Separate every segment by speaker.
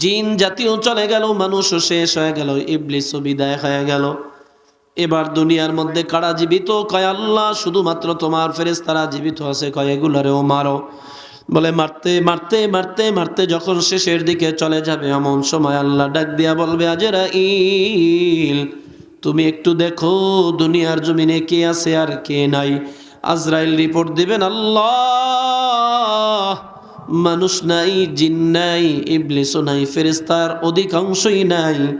Speaker 1: জিন জাতীয় চলে গেল, মানুষও শেষ হয়ে গেল ইবলিসও বিদায় হয়ে গেল। এবার দুনিয়ার মধ্যে কারা জীবিত? কয় আল্লাহ, শুধুমাত্র তোমার ফেরেস্তারা জীবিত আছে, কয় এগুলারেও মারো। বলে, মারতে মারতে মারতে মারতে যখন শেষের দিকে চলে যাবে, এমন সময় আল্লাহ ডাক দিয়া বলবে আজেরা ইল তুমি একটু দেখো, দুনিয়ার জমিনে কে আছে আর কে নাই। আজরাইল রিপোর্ট দিবেন, আল্লাহ মানুষ নাই, জিন নাই, ইবলিসও নাই ফেরেস্তার অধিকাংশই নাই।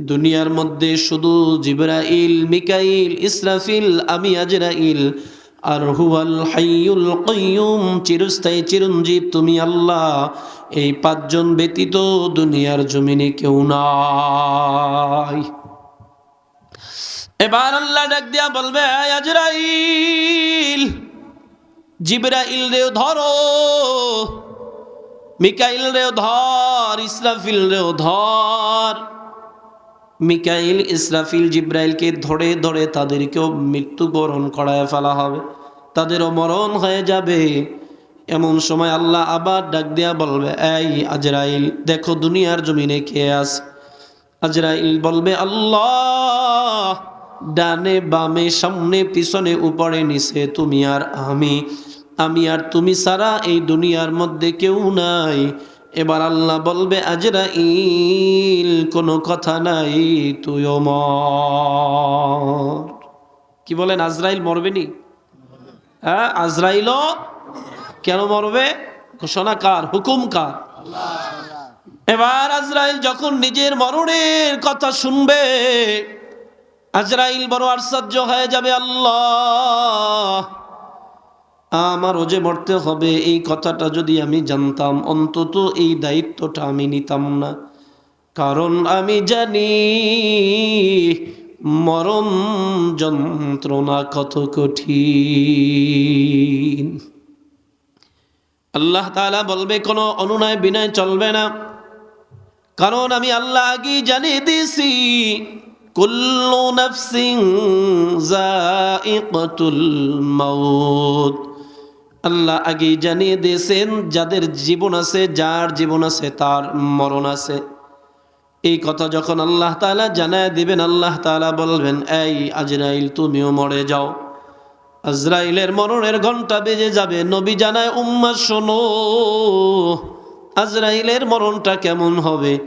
Speaker 1: দুনিয়ার মধ্যে শুধু জিবরাইল, মিকাইল, ইসরাফিল, আমি আজরাইল। আর হুয়াল হাইয়ুল কাইয়ুম, চিরস্থায়ী চিরঞ্জীব তুমি আল্লাহ। এই পাঁচজন ব্যতীত দুনিয়ার জমিনে কেউ নাই। এবার আল্লাহ ডাক দিয়া বলবে "এই আজরাইল, জিবরাইল রেও ধরো। মিকাইল রেও ধর ইসরাফিল রেও ধর। মিকাইল, ইসরাফিল, জিব্রাইলকে ধরে ধরে তাদেরকেও মৃত্যুবরণ করায় ফেলা হবে। তাদেরও মরণ হয়ে যাবে। এমন সময় আল্লাহ আবার ডাক দিয়া বলবে, এই আজরাইল, দেখো দুনিয়ার জমিনে কে আছে? আজরাইল বলবে, আল্লাহ, ডানে বামে, সামনে, পিছনে, উপরে, নিচে, তুমি আর আমি। আমি আর তুমি সারা এই দুনিয়ার মধ্যে কেউ নাই। এবার আল্লাহ বলবে আজরা ইল কোনো কথা নাই, তুইও কি বলেন, আজরাইল মরবে নি? হ্যাঁ আজরাইলও কেন মরবে? ঘোষণা কার? হুকুম কার? এবার আজরাইল যখন নিজের মরণের কথা শুনবে, আজরাইল বড় আশ্চর্য হয়ে যাবে, আল্লাহ আমারও যে মরতে হবে, এই কথাটা যদি আমি জানতাম, অন্তত এই দায়িত্বটা আমি নিতাম না। কারণ আমি জানি মরণ যন্ত্রণা কত কঠিন। আল্লাহ তাআলা বলবে, কোনো অনুনয় বিনয় চলবে না। কারণ আমি আল্লাহ আগেই জানিয়ে দিয়েছি, কুল্লু নাফসিং জাইকাতুল মাউত। আল্লাহ আগেই জানিয়ে দিয়েছেন, যাদের জীবন আছে, যার জীবন আছে, তার মরণ আছে। এই কথা যখন আল্লাহ তালা জানায় দিবেন, আল্লাহ তালা বলবেন, এই আজরাইল, তুমিও মরে যাও। আজরাইলের মরণের ঘণ্টা বেজে যাবে। নবী জানায়, উম্মা, শোনো, আজরাইলের মরণটা কেমন হবে?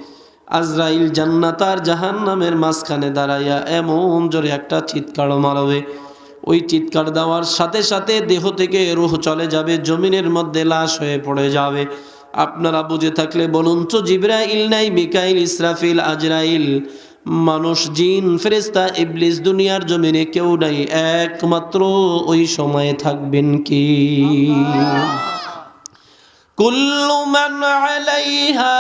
Speaker 1: আজরাইল জান্নাত আর জাহান্নামের মাঝখানে দাঁড়াইয়া এমন জোরে একটা চিৎকার মারবে। ওই চিৎকার দেওয়ার সাথে সাথে দেহ থেকে রুহ চলে যাবে, জমিনের মধ্যে লাশ হয়ে পড়ে যাবে। আপনারা বুঝে থাকলে বলুন তো, জিব্রাইল নাই, মিকাইল, ইসরাফিল, আজরাইল। মানুষ, জিন ফেরেস্তা ইবলিস দুনিয়ার জমিনে কেউ নাই, একমাত্র ওই সময়ে থাকবেন কি? কুল্লু মান আলাইহা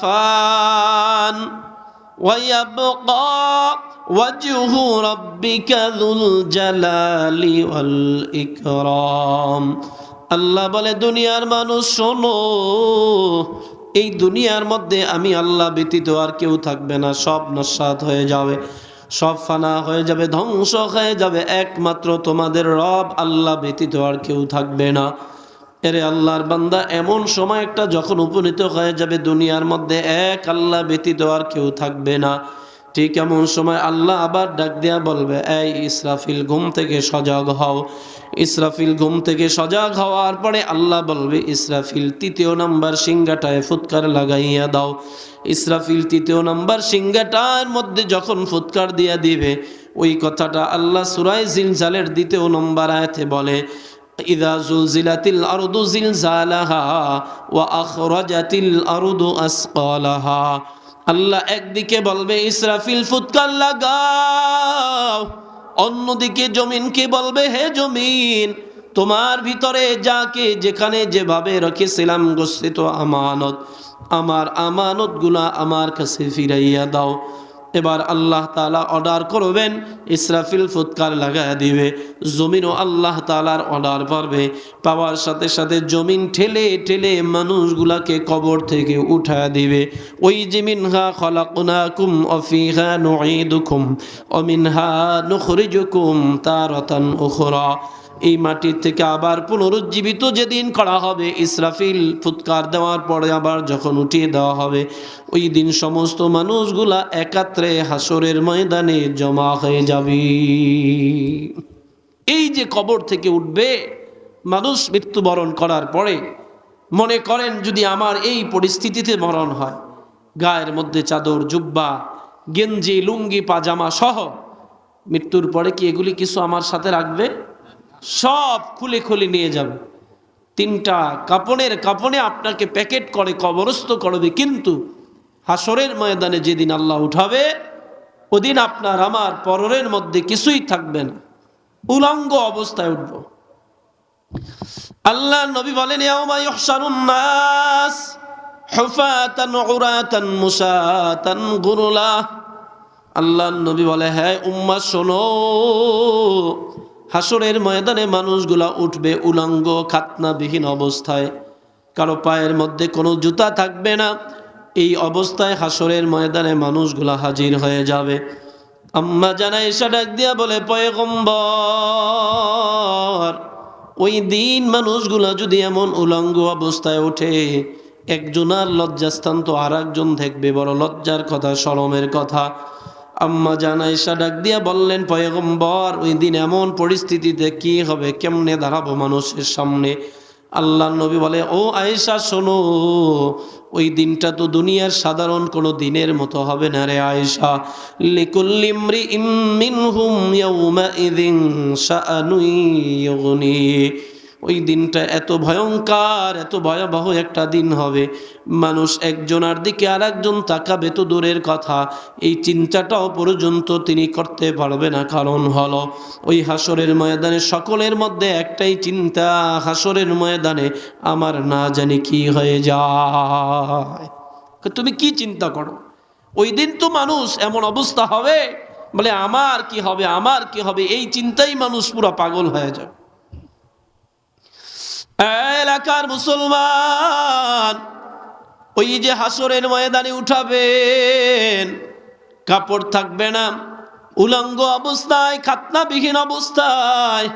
Speaker 1: ফান ওয়াইয়াবকা وجه ربك ذو الجلال والإكرام আল্লাহ বলে দুনিয়ার মানুষ শোনো এই দুনিয়ার মধ্যে আমি আল্লাহ ব্যতীত আর কেউ থাকবে না সব নস্বাত হয়ে যাবে সব ফানা হয়ে যাবে ধ্বংস হয়ে যাবে একমাত্র তোমাদের রব আল্লাহ ব্যতীত আর কেউ থাকবে না এরে আল্লাহর বান্দা এমন সময় একটা যখন উপনীত হয়ে যাবে দুনিয়ার মধ্যে এক আল্লাহ ব্যতীত আর কেউ থাকবে না ঠিক এমন সময় আল্লাহ আবার ডাক দেয়া বলবে এই ইসরাফিল ঘুম থেকে সজাগ হও ইসরাফিল ঘুম থেকে সজাগ হওয়ার পরে আল্লাহ বলবে ইসরাফিল তৃতীয় নাম্বার সিংহাটায় ফুৎকার লাগাইয়া দাও ইসরাফিল তৃতীয় নাম্বার সিংহাটার মধ্যে যখন ফুৎকার দিয়া দিবে ওই কথাটা আল্লাহ সুরাই জিলজালের দ্বিতীয় নম্বর আয়াতে বলে إذا زلزلت الأرض زلزالها وأخرجت الأرض أثقالها আল্লাহ একদিকে বলবে, ইসরাফিল ফুৎকার লাগাও। অন্যদিকে জমিনকে বলবে, হে জমিন, তোমার ভিতরে যাকে যেখানে যেভাবে রেখেছিলাম, গচ্ছিত আমানত, আমার আমানতগুলা আমার কাছে ফিরাইয়া দাও। এবার আল্লাহ তালা অর্ডার করবেন, ইসরাফিল ফুৎকার লাগায় দিবে, জমিনও আল্লাহ তালার অর্ডার পারবে। পাওয়ার সাথে সাথে জমিন ঠেলে ঠেলে মানুষগুলাকে কবর থেকে উঠা দিবে। ওই জিমিনহা খলাকুনাকুম অফিহা নুঈদুকুম অমিনহা নুখরিজুকুম তারাতান উখরা। এই মাটির থেকে আবার পুনরুজ্জীবিত যেদিন করা হবে, ইসরাফিল ফুৎকার দেওয়ার পরে আবার যখন উঠিয়ে দেওয়া হবে, ওই দিন সমস্ত মানুষগুলা একাত্রে হাসরের ময়দানে জমা হয়ে যাবে। এই যে কবর থেকে উঠবে, মানুষ মৃত্যুবরণ করার পরে মনে করেন যদি আমার এই পরিস্থিতিতে মরণ হয়, গায়ের মধ্যে চাদর, জুব্বা, গেঞ্জি, লুঙ্গি, পাজামা সহ, মৃত্যুর পরে কি এগুলি কিছু আমার সাথে রাখবে? সব খুলে খুলে নিয়ে যাবে। তিনটা কাপড়ের কাপড়ে আপনাকে প্যাকেট করে, কবরস্থ করবে। কিন্তু হাসরের ময়দানে যেদিন আল্লাহ উঠাবে, ওদিন আপনার আমার পরের মধ্যে কিছুই থাকবে না। উলঙ্গ অবস্থায় উঠব। আল্লাহ নবী বলেন আল্লাহ নবী বলে হ্যাঁ উম্মা, শোনো। হাসরের ময়দানে মানুষগুলা উঠবে উলঙ্গ, খাতনাবিহীন অবস্থায়। কারও পায়ের মধ্যে কোনো জুতা থাকবে না। এই অবস্থায় হাসরের ময়দানে মানুষগুলা হাজির হয়ে যাবে। আম্মা জানাই ডাক দিয়া বলে, পয়গম্বর, ওই দিন মানুষগুলা যদি এমন উলঙ্গ অবস্থায় ওঠে, একজনার লজ্জাস্থান তো আর একজন দেখবে, বড় লজ্জার কথা শরমের কথা। আম্মা জানা এসা ডাক দিয়া বললেন, পয়গম্বর, ওই দিন এমন পরিস্থিতিতে কি হবে? কেমনে দাঁড়াবো মানুষের সামনে? আল্লাহ নবী বলে, ও আয়েশা, শোনো, ওই দিনটা তো দুনিয়ার সাধারণ কোনো দিনের মতো হবে না রে আয়েশা। লিকুল্লিমরি মিনহুম ইয়াউমা ইদিন শাআনুই ইউগনি। ওই দিনটা এত ভয়ঙ্কর, এত ভয়াবহ একটা দিন হবে। মানুষ একজনার দিকে আর একজন তাকাবে তো দূরের কথা। এই চিন্তাটাও পর্যন্ত তিনি করতে পারবে না। কারণ হলো, ওই হাসরের ময়দানে সকলের মধ্যে একটাই চিন্তা, হাসরের ময়দানে আমার না জানি কি হয়ে যায়। তুমি কি চিন্তা করো? ওই দিন তো মানুষ এমন অবস্থা হবে, বলে আমার কি হবে, আমার কি হবে? এই চিন্তাই মানুষ পুরো পাগল হয়ে যাবে। এলাকার মুসলমান ওই যে হাসরের ময়দানে উঠাবেন, কাপড় থাকবে না, উলঙ্গ অবস্থায়, খাতনাবিহীন অবস্থায়,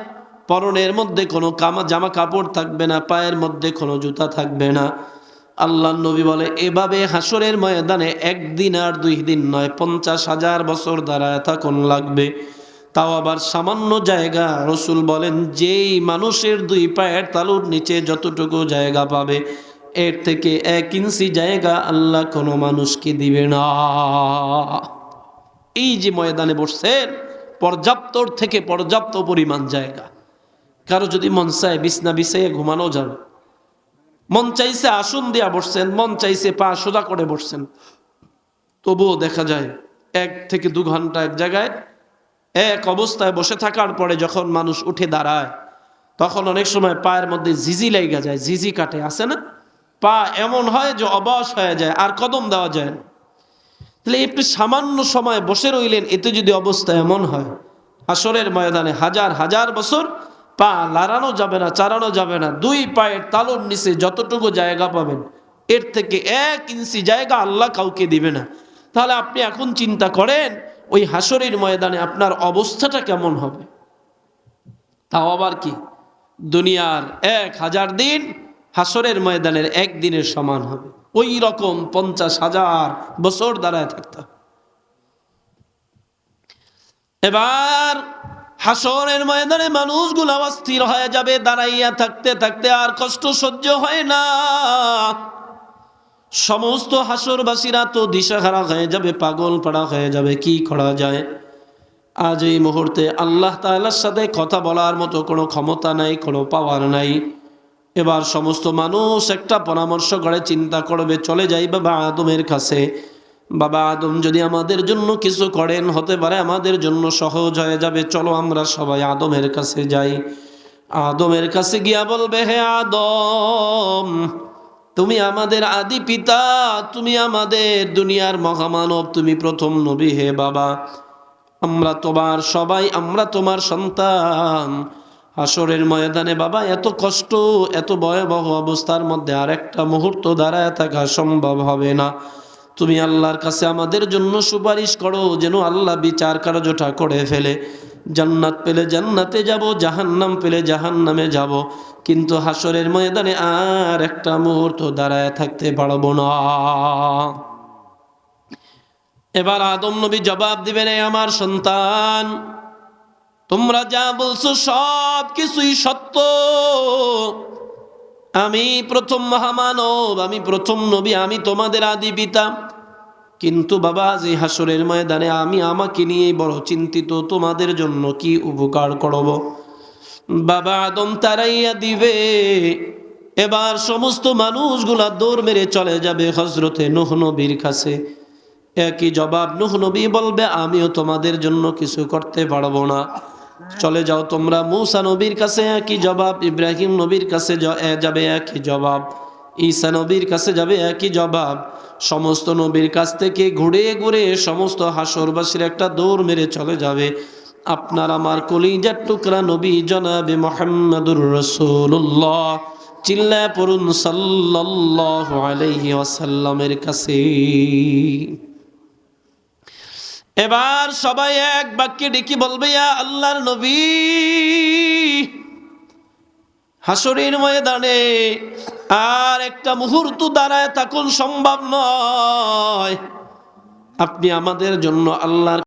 Speaker 1: পরনের মধ্যে কোনো কামা, জামা কাপড় থাকবে না, পায়ের মধ্যে কোনো জুতা থাকবে না। আল্লাহ নবী বলে, এভাবে হাসরের ময়দানে একদিন আর দুই দিন নয়, পঞ্চাশ হাজার বছর দ্বারা থাকুন লাগবে। তাও আবার সামান্য জায়গা, রসুল বলেন, যেই মানুষের দুই পায়ের তালুর নিচে যতটুকু জায়গা পাবে, এর থেকে এক ইঞ্চি জায়গা আল্লাহ কোনো মানুষকে দিবে না। এই যে ময়দানে বসছেন পর্যাপ্তর থেকে পর্যাপ্ত পরিমাণ জায়গা। কারও যদি মন চায় বিছনা বিছাইয়ে ঘুমানো যাবে, মন চাইছে আসন দিয়া বসছেন, মন চাইছে পা সোজা করে বসছেন, তবুও দেখা যায় এক থেকে দু ঘণ্টা এক জায়গায় এক অবস্থায় বসে থাকার পরে যখন মানুষ উঠে দাঁড়ায়, তখন অনেক সময় পায়ের মধ্যে জিজি লাইগা যায় জিজি কাটে আসে না? পা এমন হয় যে অবশ হয়ে যায়, আর কদম দেওয়া যায় না। তাহলে একটু সামান্য সময় বসে রইলেন, এতে যদি অবস্থা এমন হয় আসরের ময়দানে হাজার হাজার বছর পা লাড়ানো যাবে না চালানো যাবে না, দুই পায়ের তালুর নিচে যতটুকু জায়গা পাবেন, এর থেকে এক ইঞ্চি জায়গা আল্লাহ কাউকে দিবে না। তাহলে আপনি এখন চিন্তা করেন ওই হাসরের ময়দানে আপনার অবস্থাটা কেমন হবে? তাও আবার কি? দুনিয়ার এক হাজার দিন হাসরের ময়দানের একদিনের সমান হবে। ওই রকম পঞ্চাশ হাজার বছর দাঁড়ায় থাকতে। এবার হাসরের ময়দানে মানুষগুলো অস্থির হয়ে যাবে, দাঁড়াইয়া থাকতে থাকতে আর কষ্ট সহ্য হয় না। সমস্ত হাসরবাসীরা তো দিশাহারা হয়ে যাবে, পাগল পাড়া হয়ে যাবে, কি করা যায়? আজ এই মুহূর্তে আল্লাহ তাআলার সাথে কথা বলার মতো কোনো ক্ষমতা নাই, কোনো পাওয়ার নাই। এবার সমস্ত মানুষ একটা পরামর্শ করে, চিন্তা করবে, চলে যাই বাবা আদমের কাছে। বাবা আদম যদি আমাদের জন্য কিছু করেন, হতে পারে আমাদের জন্য সহজ হয়ে যাবে। চলো আমরা সবাই আদমের কাছে যাই। আদমের কাছে গিয়া বলবে, হে আদম তুমি আমাদের আদি পিতা, তুমি আমাদের দুনিয়ার মহামানব, তুমি প্রথম নবী হে বাবা। আমরা তোমার সবাই, আমরা তোমার সন্তান। আসরের ময়দানে বাবা, এত কষ্ট, এত ভয়াবহ অবস্থার মধ্যে আর একটা মুহূর্ত দাঁড়ায় থাকা সম্ভব হবে না। তুমি আল্লাহর কাছে আমাদের জন্য সুপারিশ করো, যেন আল্লাহ বিচার কার্যটা করে ফেলে। জান্নাত পেলে জান্নাতে যাব, জাহান্নাম পেলে জাহান্নামে যাব। কিন্তু হাসরের ময়দানে আর একটা মুহূর্ত দাঁড়ায় থাকতে পারব না। এবার আদম নবী জবাব দিবেন, "এ আমার সন্তান, তোমরা যা বলছো সব কিছুই সত্য। আমি প্রথম মহামানব, আমি প্রথম নবী, আমি তোমাদের আদি পিতা। কিন্তু বাবা, যে হাসরের ময়দানে আমি আমাকে নিয়ে বড় চিন্তিত, তোমাদের জন্য কি উপকার করব? বাবা, আদম তারাইয়া দিবে। এবার সমস্ত মানুষগুলা দৌড় মেরে চলে যাবে হজরতে নোহ নবীর কাছে। একই জবাব নুহ নবী বলবে, আমিও তোমাদের জন্য কিছু করতে পারব না। চলে যাও তোমরা মূসা নবীর কাছে। একই জবাব ইব্রাহিম নবীর কাছে যাবে একই জবাব। ঈসা নবীর কাছে যাবে একই জবাব। সমস্ত নবীর কাছ থেকে ঘুরে ঘুরে সমস্ত হাসরবাসীর একটা দৌড় মেরে চলে যাবে। আপনার আমার কলিজার টুকরা নবী জনাবে মোহাম্মদুর রসুল্লাহ চিল্লা পড়ুন ওয়াসাল্লামের কাছে। এবার সবাই এক বাক্যে ডেকে বলবে আল্লাহর নবী। হাসরের ময়দানে আর একটা মুহূর্ত দাঁড়ায় থাকুন সম্ভব নয়। আপনি আমাদের জন্য আল্লাহর